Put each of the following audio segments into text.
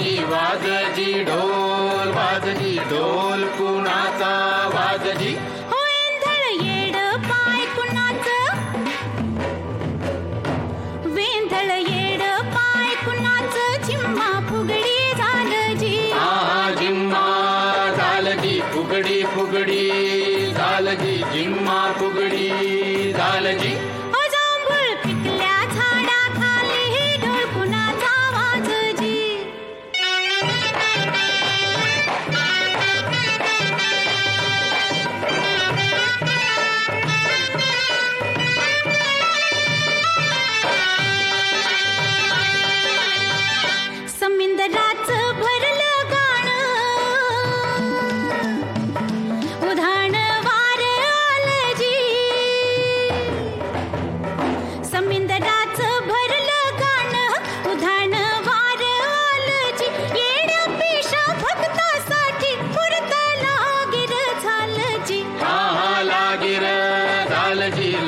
की वाजली ढोल वाजली ढोल कुणाचा वाजली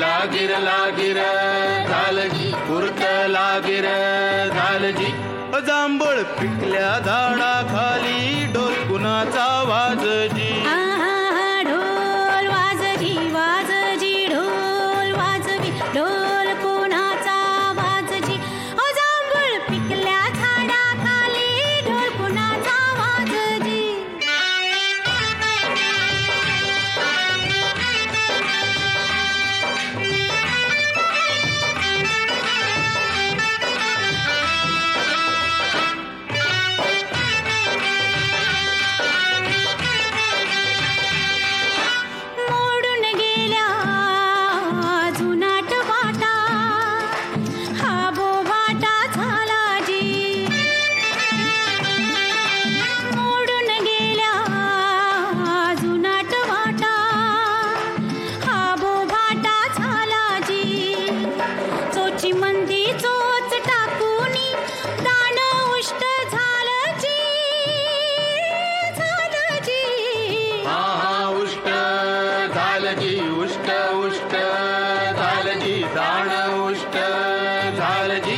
लागिर लागिर झालजी पुरत लागिर झालजी. जांभळ पिकल्या झाडाखाली डोल कुणाचा वाजजी. चिमंदी चोच टाकून दान उष्ट झालं जी हा उष्ट झालं जी उष्ट उष्ट झालं जी दान उष्ट झालं जी